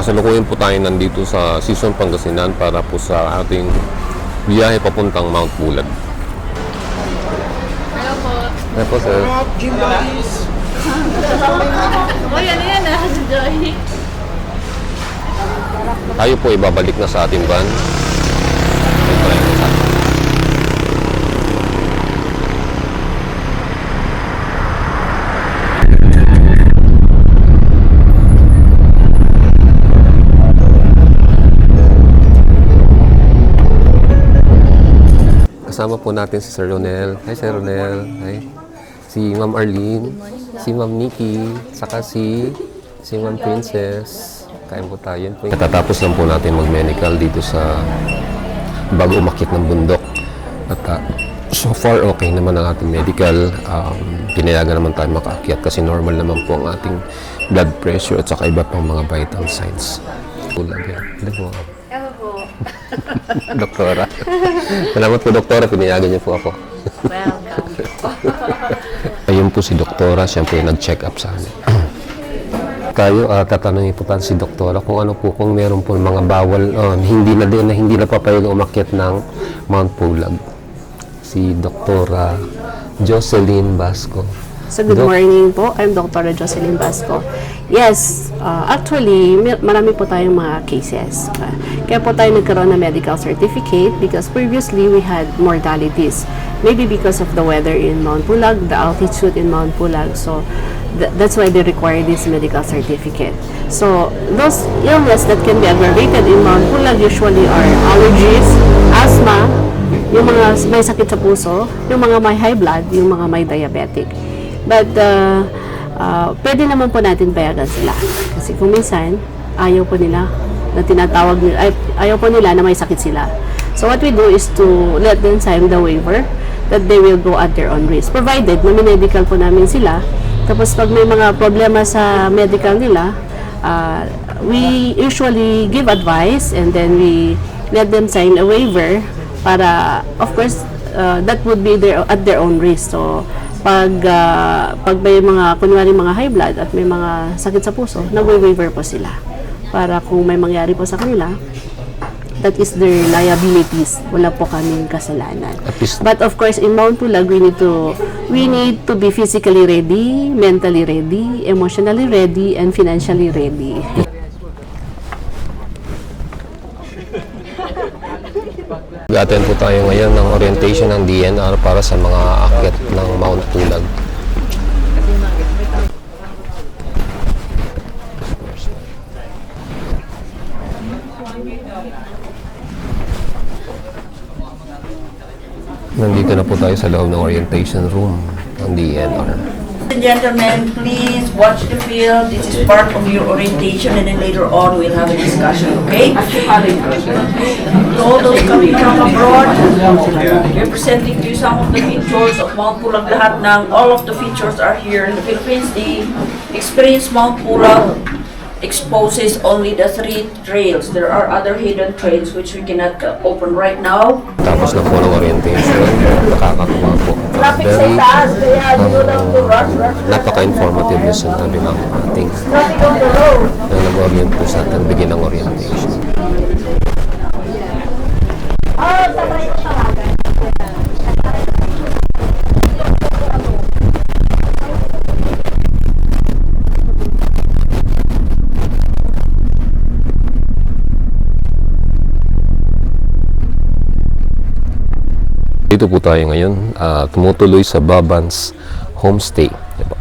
kasalukuyan po tayo nandito sa Season Pangasinan para po sa ating biyahe papuntang Mount Bulag. Hello po. Ano po sir? Uy, ano yan ah, Joy? Tayo po ibabalik na sa ating van. Ito na yung sa Po natin si Sir Ronel. Hi Sir Ronel. Hi. Si Ma'am Arlene, si Ma'am Nikki, saka si si Ma'am Princess. Kain po tayo. Katatapos lang po natin mag-medical dito sa bago umakit ng bundok. At ah, so far okay naman ang ating medical. Um, pinayagan naman tayo makaakyat kasi normal naman po ang ating blood pressure at saka iba pang mga vital signs. Tulag yan. Hindi po. Po. Doktora. Salamat po, Doktora. Pinayagan niyo po ako. Welcome. Ayun po si Doktora. Siya po yung nag-check up sa amin. Tayo, ah, tatanungin po tayo si Doktora kung ano po, kung meron po mga bawal, ah, hindi na din, na hindi na papayag umakyat ng Mount Pulag. Si Doktora Jocelyn Basco. So good Doc- morning po. I'm Dr. Jocelyn Basco. Yes, uh, actually, mi- marami po tayong mga cases. Uh, kaya po tayo nagkaroon ng medical certificate because previously we had mortalities. Maybe because of the weather in Mount Pulag, the altitude in Mount Pulag. So th- that's why they require this medical certificate. So those illness that can be aggravated in Mount Pulag usually are allergies, asthma, yung mga may sakit sa puso, yung mga may high blood, yung mga may diabetic. But uh, uh, pwede naman po natin payagan sila. Kasi kung minsan, ayaw po nila na tinatawag nila, ay, ayaw po nila na may sakit sila. So what we do is to let them sign the waiver that they will go at their own risk. Provided na medical po namin sila. Tapos pag may mga problema sa medical nila, uh, we usually give advice and then we let them sign a waiver para of course uh, that would be their at their own risk so pag uh, pag may mga kunwari mga high blood at may mga sakit sa puso nagwe-waiver po sila. Para kung may mangyari po sa kanila that is their liabilities. Wala po kaming kasalanan. But of course, in Mount Pulag, we need to we need to be physically ready, mentally ready, emotionally ready, and financially ready. Attend po tayo ngayon ng orientation ng DNR para sa mga akyat ng Mount Pulag. Nandito na po tayo sa loob ng orientation room ng DNR. And gentlemen, please watch the field. This is part of your orientation and then later on we'll have a discussion, okay? To all those coming from abroad, representing you some of the features of Mount Pulag lahat ng all of the features are here in the Philippines. The experience Mount Pulag exposes only the three trails. There are other hidden trails which we cannot uh, open right now. Tapos na po ng orientation. Po. Traffic sa Very itaas, kaya you lang to rush, rush, rush. napaka-informative yung sinabi ng ating na nag-orient po sa atin bigyan ng orientation. Dito po tayo ngayon, ah, tumutuloy sa Babans Homestay. Diba?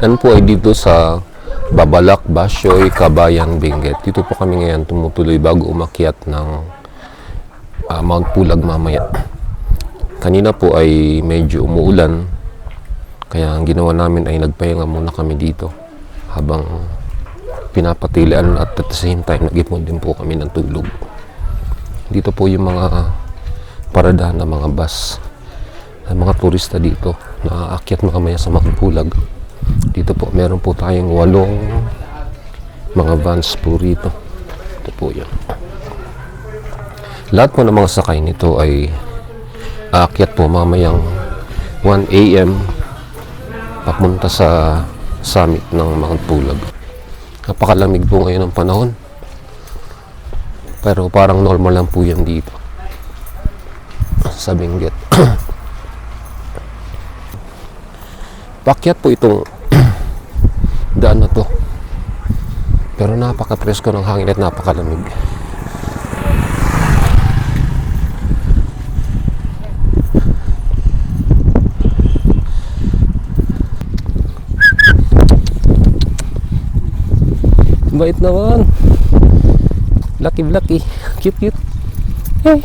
Yan po ay dito sa Babalak, Basyoy, Kabayan, Benguet. Dito po kami ngayon tumutuloy bago umakyat ng ah, Mount Pulag mamaya. Kanina po ay medyo umuulan. Kaya ang ginawa namin ay nagpahinga muna kami dito habang pinapatilian at at the same time nag-ipon din po kami ng tulog. Dito po yung mga paradahan ng mga bus ng mga turista dito na aakyat mamaya sa Magpulag. Dito po, meron po tayong walong mga vans po rito. Ito po yan. Lahat po ng mga sakay nito ay aakyat po mamayang 1 a.m. papunta sa summit ng Mount Pulag. Napakalamig po ngayon ng panahon. Pero parang normal lang po yan dito. Sa Benguet. Pakyat po itong daan na to. Pero napaka-presko ng hangin at napakalamig. Bait naman. Lucky Lucky. Cute cute. Hey.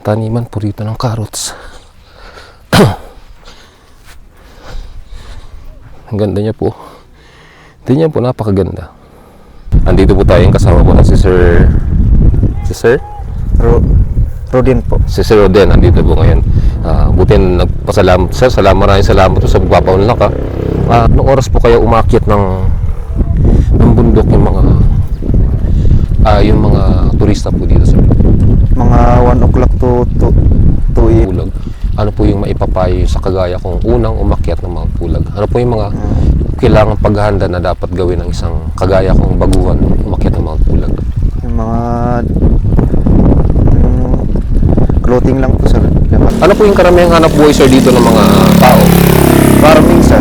Taniman po rito ng carrots. Ang ganda niya po. Ito niya po napakaganda. Andito po tayo kasama po na si Sir si Sir Ro Rodin po. si Sir Roden andito po ngayon. Ah, buti na nagpasalamat. Sir, salamat maraming salamat po sa pagpapaunlak ha. Ah, anong oras po kayo umakyat ng ng bundok yung mga ah, yung mga turista po dito sa Mga 1 o'clock to, to, to e- Pulag? Ano po yung maipapayo sa kagaya kung unang umakyat ng mga pulag? Ano po yung mga kailangan paghahanda na dapat gawin ng isang kagaya kong baguhan umakyat ng mga pulag? yung mga mm, clothing lang po sir. Ano po yung karamihang hanap buhay sir dito ng mga tao? farming sir.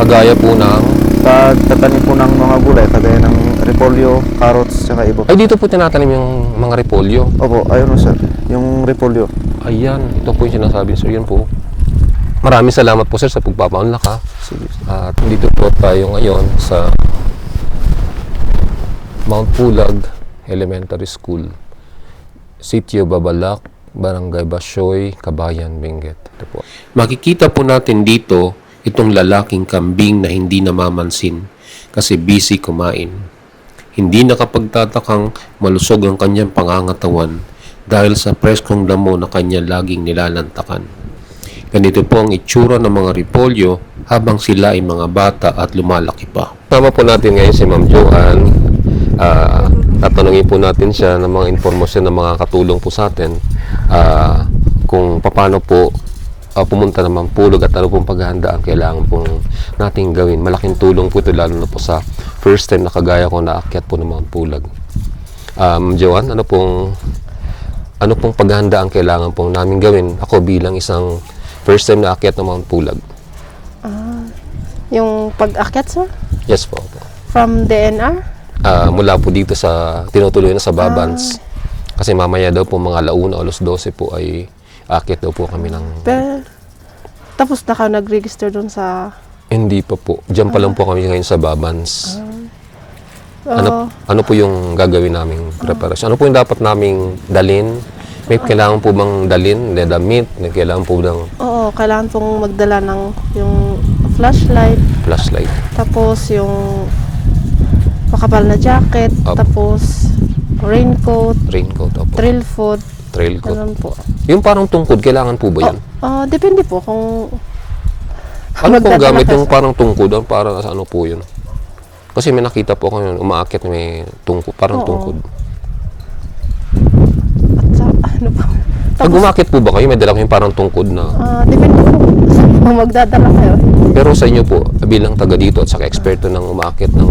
Kagaya po ng Tag tatanim po ng mga gulay kagaya ng repolyo, carrots, saka iba. Ay, dito po tinatanim yung mga repolyo. Opo, ayun sir. Yung repolyo. Ayan, ito po yung sinasabi sir. Yan po. Maraming salamat po sir sa pagpapaunlak ha. At dito po tayo ngayon sa Mount Pulag Elementary School. Sitio Babalak, Barangay Basyoy, Kabayan, Benguet. Ito po. Makikita po natin dito itong lalaking kambing na hindi namamansin kasi busy kumain. Hindi nakapagtatakang malusog ang kanyang pangangatawan dahil sa preskong damo na kanya laging nilalantakan. Ganito po ang itsura ng mga repolyo habang sila ay mga bata at lumalaki pa. Tama po natin ngayon si Ma'am Joanne. Ah, tatanungin po natin siya ng mga informasyon na mga katulong po sa atin ah, kung paano po ah, pumunta naman pulog at ano pong paghahanda ang kailangan pong nating gawin. Malaking tulong po ito lalo na po sa first time na kagaya ko na akyat po ng mga pulag. Um, Joanne, ano pong ano pong paghahanda ang kailangan pong namin gawin ako bilang isang first time na akyat ng Mount Pulag? Yung pag-akyat, sir? Yes po. po. From DNR? Ah, mula po dito sa tinutuloy na sa Babans. Kasi mamaya daw po mga launa o alas 12 po ay akyat daw po kami ng Pero, tapos na ka nag-register dun sa... hindi pa po. Diyan pa lang po kami ngayon sa Babans. Ano, Oo. ano po yung gagawin naming preparation? Ano po yung dapat naming dalin? May kailangan po bang dalin? May damit? May kailangan po ng Oo, kailangan pong magdala ng yung flashlight, flashlight? tapos yung makapal na jacket, Opo. tapos raincoat, Raincoat opo. trail food, Trail coat. ganun po. Yung parang tungkod, kailangan po ba yan? Ah, depende po kung Ano pong gamit yung parang tungkod? Ang parang sa ano po yun? Kasi may nakita po ako yun, umaakyat may tungkod, parang Oo. tungkod. at sa, ano po. Pag umakyat po ba kayo, may dala kayong parang tungkod na. Ah, depende po kung magdadala kayo. Pero sa inyo po, bilang taga dito at saka eksperto ng umaakyat ng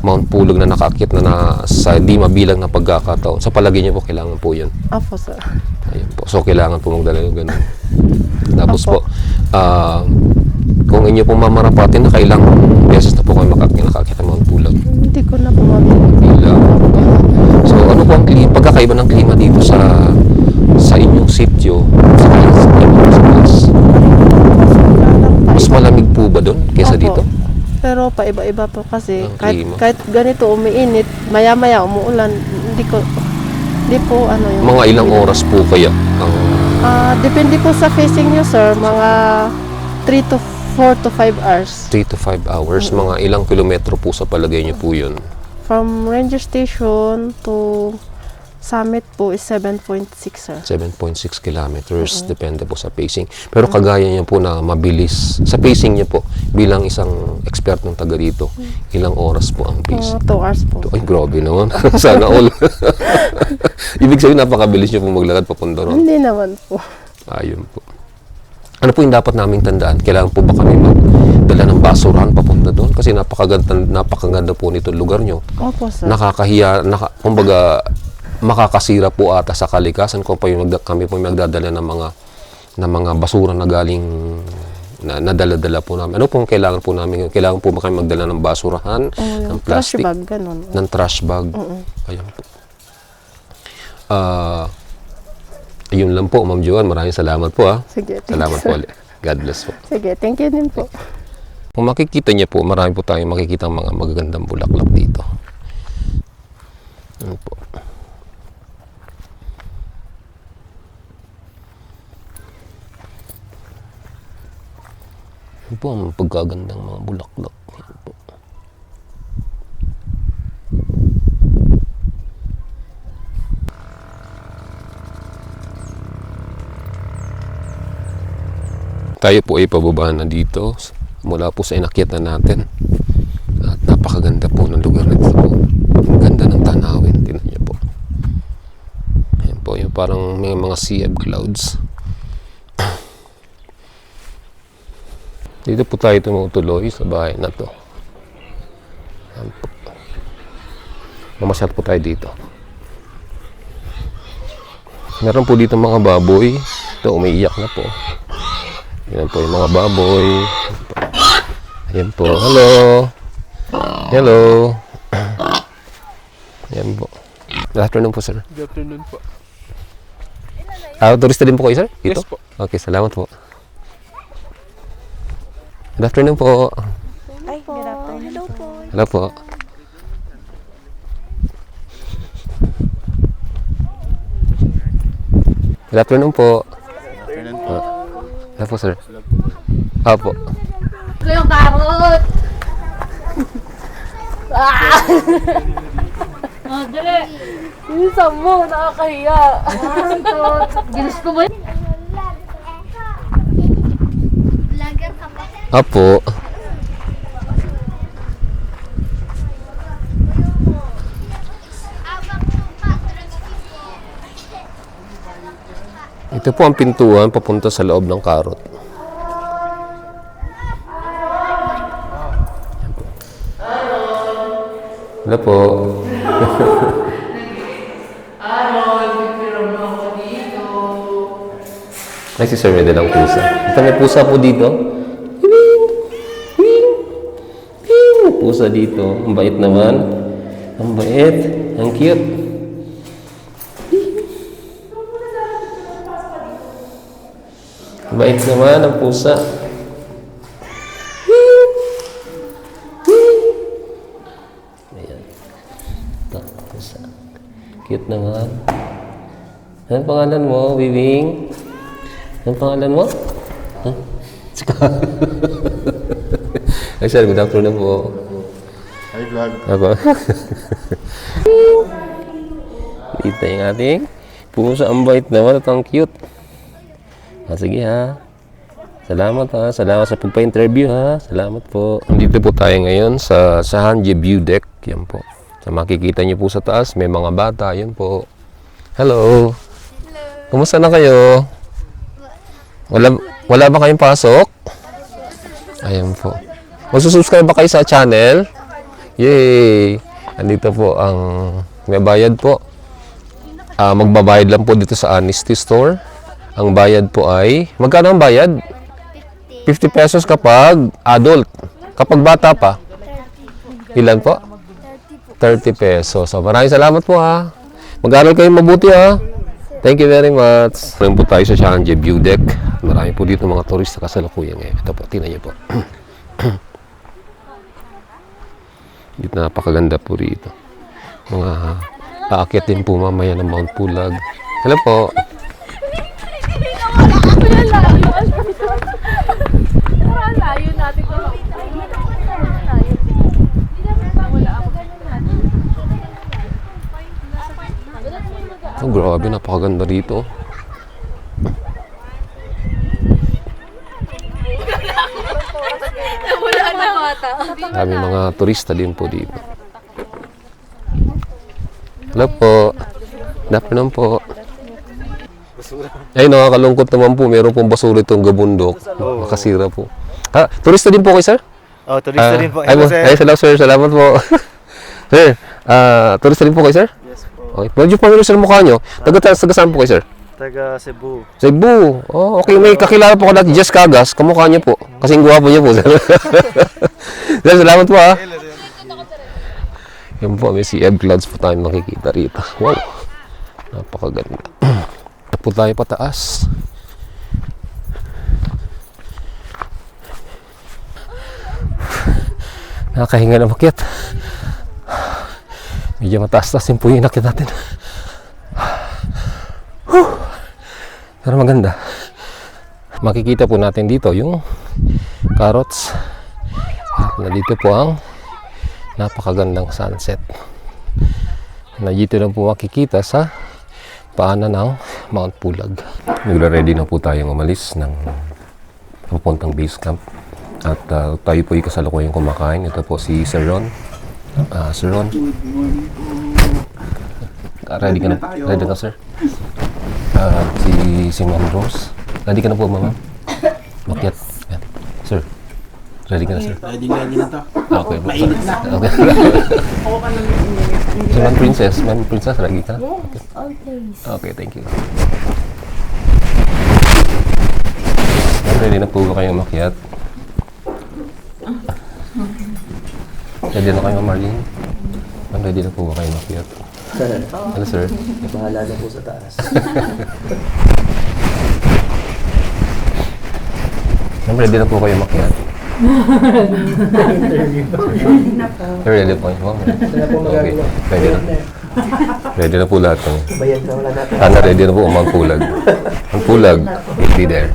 Mount Pulog na nakaakyat na, na sa di mabilang na pagkakataon, sa palagay niyo po, kailangan po yun. Apo, sir. Ayun po. So, kailangan po magdala yung ganun. Tapos po, ah, kung inyo pong mamarapatin na kailang beses na po kayo makakit, nakakit ng Mount Pulag. Hindi ko na po. Ilang. So, ano po ang klima, pagkakaiba ng klima dito sa sa inyong sitio sa place? Mas malamig po ba doon kaysa Opo. dito? Pero paiba-iba po kasi Ang kahit, klima. kahit ganito umiinit, maya-maya umuulan, hindi ko hindi po ano yung Mga ilang oras po kaya ang Ah, depende po sa facing nyo sir, mga 3 to 4 to 5 hours. 3 to 5 hours, mga ilang kilometro po sa palagay niyo po yun? From ranger station to summit po is 7.6 sir. 7.6 kilometers, depende po sa pacing. Pero kagaya niya po na mabilis, sa pacing niya po, bilang isang expert ng taga dito, ilang oras po ang pacing? Mga 2 hours po. Ay, grabe naman. Sana all. Ibig sabihin, napakabilis niyo pong maglakad papunta ron. Hindi naman po. Ayun po. Ano po yung dapat naming tandaan? Kailangan po ba kami magdala ng basurahan papunta doon? Kasi napakaganda, napakaganda po nito lugar nyo. Opo, sir. Nakakahiya, naka, kumbaga, makakasira po ata sa kalikasan kung pa yung magda- kami po magdadala ng mga ng mga basura na galing na nadala-dala po namin. Ano pong kailangan po namin? Kailangan po ba kami magdala ng basurahan, ng Oh, Trash plastic, bag, ganun. ng trash bag? Ayan po. Ah, yun lang po, Ma'am Joan. Maraming salamat po ah. Sige, Salamat you, po ulit. God bless po. Sige, thank you din po. Kung makikita niyo po, marami po tayong makikita mga magagandang bulaklak dito. Ano po. Ano po ang pagkagandang mga bulaklak. Yan po. Tayo po ay pababa na dito mula po sa inakyat na natin. At napakaganda po ng lugar na ito po. Ang ganda ng tanawin. Tingnan niyo po. Ayan po, yung parang may mga sea clouds. Dito po tayo tumutuloy sa bahay na to. Mamasyal po tayo dito. Meron po dito mga baboy. Ito, umiiyak na po. Yan po yung mga baboy. Ayan po. Hello. Hello. Ayan po. Good afternoon po, sir. Good afternoon po. Ah, turista din po kayo, sir? Dito? Yes po. Okay, salamat po. Good afternoon po. Hello po. Good afternoon po. Ah, Hello po, sir. Apo. Ko yung karot! ah! oh, dali! Minsan mo, nakakahiya. Ito, ginis ko Apo. Ito po ang pintuan papunta sa loob ng karot. Hello po. Ay, si Sir may dalang pusa. Ito may pusa po dito. Pusa dito. Ang bait naman. Ang bait. Ang cute. Ang Bait naman ang pusa. Ayan. Ito, pusa. Cute naman. Anong pangalan mo, Bibing? Anong pangalan mo? Huh? Ay, sir, good afternoon po. Hi vlog. Ako. Dito yung ating pusa ang bait naman at ang cute. Ah, sige ha. Salamat ha. Salamat sa pagpa-interview ha. Salamat po. Dito po tayo ngayon sa Sahanji View Deck. Yan po. Sa makikita niyo po sa taas, may mga bata. Yan po. Hello. Hello. Kumusta na kayo? Wala, wala ba kayong pasok? Ayan po. Magsusubscribe ba kayo sa channel? Yay! Andito po ang may bayad po. Ah, magbabayad lang po dito sa Honesty Store. Ang bayad po ay, magkano ang bayad? 50 pesos kapag adult. Kapag bata pa? Ilan po? 30 pesos. So, maraming salamat po ha. Mag-aral kayo mabuti ha. Thank you very much. Ngayon po tayo sa Shanje View Deck. Marami po dito mga turista kasalukuyan ngayon. Ito po, tingnan niyo po. dito napakaganda po rito. Mga aakyat din po mamaya ng Mount Pulag. Hello po. Oh, grabe, napakaganda rito. Wala na bata. Dami mga turista din po dito. Hello po. Good afternoon po. Ay, nakakalungkot naman po. Meron pong basura itong gabundok. Makasira po. Ah, turista din po kayo, sir? Oh, turista din po. Ay, Hello, po. sir. Ay, salamat, sir. Salamat po. sir, ah, turista din po kayo, sir? Yes po. Okay. Medyo pamilya sa mukha nyo. Taga, taga saan po kayo, sir? Taga Cebu. Cebu. Oh, okay. May kakilala po ko natin. Jess Cagas. Kamukha niya po. Kasing gwapo niya po. sir, Sir, salamat po, ha. Yan po, may si Ed Clouds po tayo makikita rito. Wow. Napakaganda. po tayo pataas. Nakakahinga na makyat. Medyo mataas-taas yung puyo nakit natin. Pero maganda. Makikita po natin dito yung carrots. At nandito po ang napakagandang sunset. Na dito na po makikita sa paanan ng Mount Pulag. Nagre-ready na po tayong umalis ng papuntang base camp. At ah, tayo po ay kasalukuyang kumakain. Ito po si Sir Ron. Ah, Sir Ron. Ah, ready ka na? Ready ka, sir? Ah, si, si Ma'am Rose. Ready ka na po, ma'am? Makyat. Yan. Sir. Ready ka na, sir? Ready na ready na to. Ah, Okay. Mainit na. Okay. si Ma'am Princess. Ma'am Princess, ready ka na? Yes, always. Okay, thank you. Ma'am, ready na po ba kayong makyat? Ready na kayo, Ma'am Marlene? Ma'am, ready na po ba kayong makyat? Ano, sir? Bahala na po sa taas. Ma'am, ready na po kayo makyat? Sir, ready po kayo, ma'am? Okay, ready na. Ready na po lahat ng... Bayan ka wala natin. Sana ready na po ang magpulag. Ang pulag, will be there.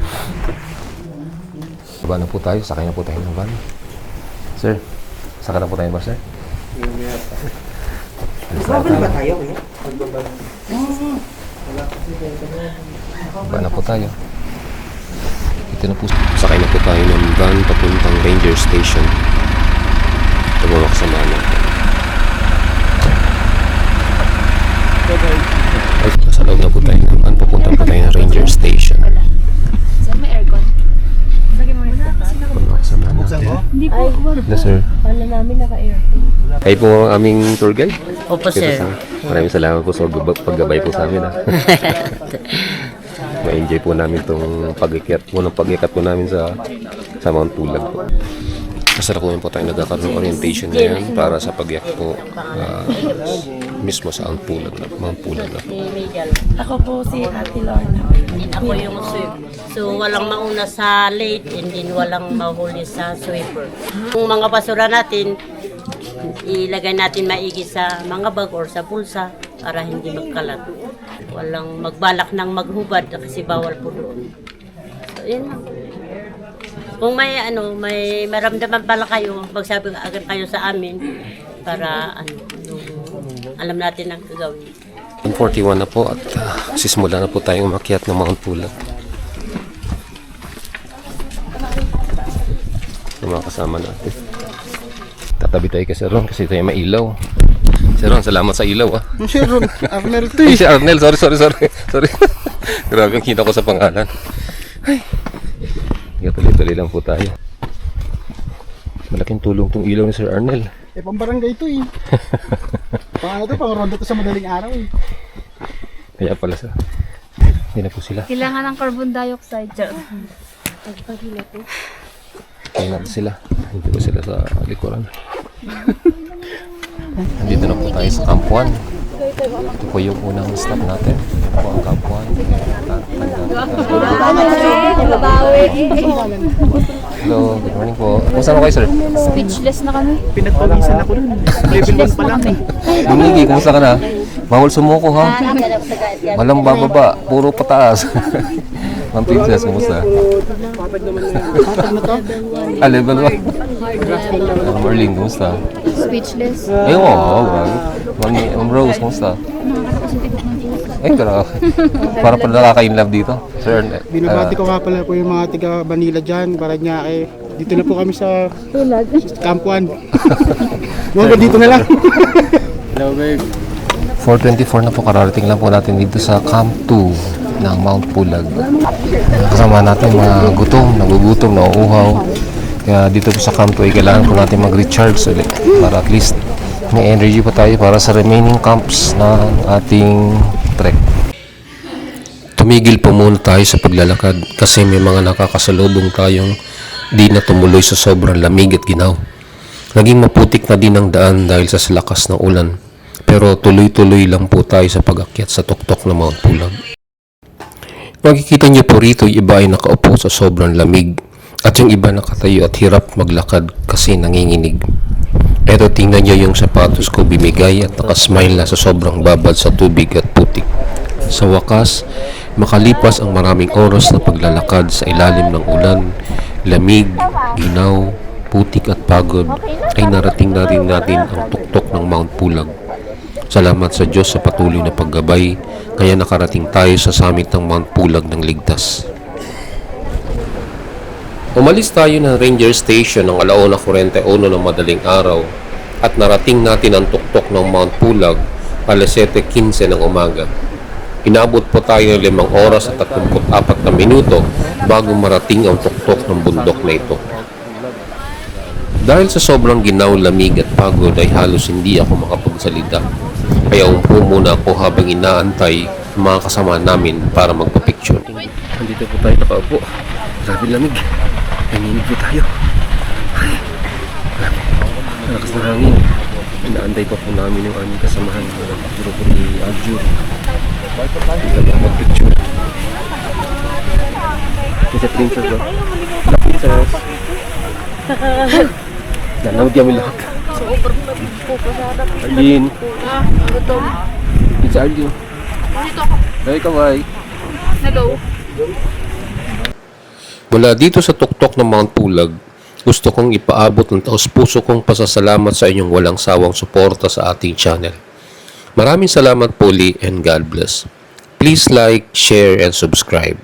Baba na po tayo, sakay na po tayo ng van. Sir, sakay na po tayo ba, sir? Grabe ba tayo, Baba na po tayo. Ito na po. Sakay na po tayo ng van papuntang ranger station. Ito po makasama natin. Ay, nasa loob na po tayo ng van. Papunta po tayo ng ranger station. Saan may aircon? Lagyan mo yung Ito makasama natin. Hindi po. Yes, sir. Wala namin naka-aircon. Kayo po ang aming tour guide. Opo, sir. sa- Maraming salamat po sa pag- paggabay po sa amin. Ha. Ma-enjoy po namin itong pag-ikyat po ng pag-ikat po namin sa sa Mount Pulag po. Kasalukuyan po tayo nagkakaroon ng orientation ngayon para sa pag-iyak po ah, mismo sa Mount Pulag na, Mount Pulag na po. Ako po si Ate Lorna. Ako yung sweep. So, walang mauna sa late and then walang mahuli sa sweeper. Yung mga basura natin, ilagay natin maigi sa mga bag or sa pulsa para hindi magkalat. Walang magbalak ng maghubad kasi bawal po doon. So, yun lang. Kung may ano, may maramdaman pala kayo, magsabi agad kayo sa amin para ano, alam natin ang gagawin. 141 na po at uh, sisimula na po tayong umakyat ng Mount Pulag. Yung mga kasama natin. Tatabi tayo kay Sir Ron kasi tayo may ilaw. Sir Ron, salamat sa ilaw ah. Si Ron, Arnel to eh. si Arnel, sorry, sorry, sorry. sorry. Grabe ang kita ko sa pangalan. Ay. Kaya tuloy-tuloy lang po tayo. Malaking tulong tong ilaw ni Sir Arnel. Eh, pambarangay to eh. Pang ano to, pang ronda to sa madaling araw eh. Kaya pala sa... Hindi na po sila. Kailangan ng carbon dioxide. Kaya natin sila. Hindi po sila sa likuran. Nandito na po tayo sa Camp 1. Ito po yung unang stop natin. Ito po ang Camp 1. Hello, good morning po. Kumusta na kayo, sir? Speechless na kami. Pinagpawisan ako dun. Level 1 pa lang eh. Lumigi, kumusta ka na? Bawal sumuko ha? Walang bababa, puro pataas. Ma'am Princess, kumusta? ah, level 1. Ma'am Marlene, kumusta? Speechless. Ay, oo, oh. Ma'am, Ma'am Rose, kumusta? Ay, grabe. Para pala nakaka-inlove dito. Sir, uh, Binabati ko nga pala po yung mga tiga Manila dyan, Paranaque. Dito na po kami sa Camp 1. Mga dito na lang. Hello babe. 4.24 na po, kararating lang po natin dito sa Camp 2. Ng Mount Pulag. Kasama natin mga gutom, nagugutom, nauuhaw. Kaya dito po sa Camp 2 ay kailangan po natin mag-recharge ulit para at least may energy pa tayo para sa remaining camps ng ating trek. Tumigil po muna tayo sa paglalakad kasi may mga nakakasalubong tayong di na tumuloy sa sobrang lamig at ginaw. Naging maputik na din ang daan dahil sa lakas ng ulan. Pero tuloy-tuloy lang po tayo sa pag-akyat sa tuktok ng Mount Pulag. Makikita niyo po rito yung iba ay nakaupo sa sobrang lamig at yung iba nakatayo at hirap maglakad kasi nanginginig. Pero tingnan niyo yung sapatos ko bimigay at nakasmile na sa sobrang babad sa tubig at putik. Sa wakas, makalipas ang maraming oras na paglalakad sa ilalim ng ulan, lamig, ginaw, putik at pagod, ay narating na rin natin ang tuktok ng Mount Pulag. Salamat sa Diyos sa patuloy na paggabay, kaya nakarating tayo sa summit ng Mount Pulag ng ligtas. Umalis tayo ng Ranger Station ng alauna 41 ng madaling araw at narating natin ang tuktok ng Mount Pulag alas 7.15 ng umaga. Inabot po tayo ng limang oras at 34 na minuto bago marating ang tuktok ng bundok na ito. Dahil sa sobrang ginaw, lamig at pagod ay halos hindi ako makapagsalita. Kaya umpo muna ako habang inaantay ang mga kasama namin para magpa-picture. Nandito po tayo nakaupo. Grabe lamig. Nanginig po tayo. Ay. Malakas na hangin. Inaantay pa po namin yung aming kasamahan ng grupo ni Aljur. Hindi kami mag-picture. Kasi princess ba? Princess. Nanood kami lahat. Arlene. It's Arlene. Hey, kaway. Hello. Mula dito sa tuktok ng Mount Pulag, gusto kong ipaabot ng taos puso kong pasasalamat sa inyong walang sawang suporta sa ating channel. Maraming salamat po, Lee, and God bless. Please like, share, and subscribe.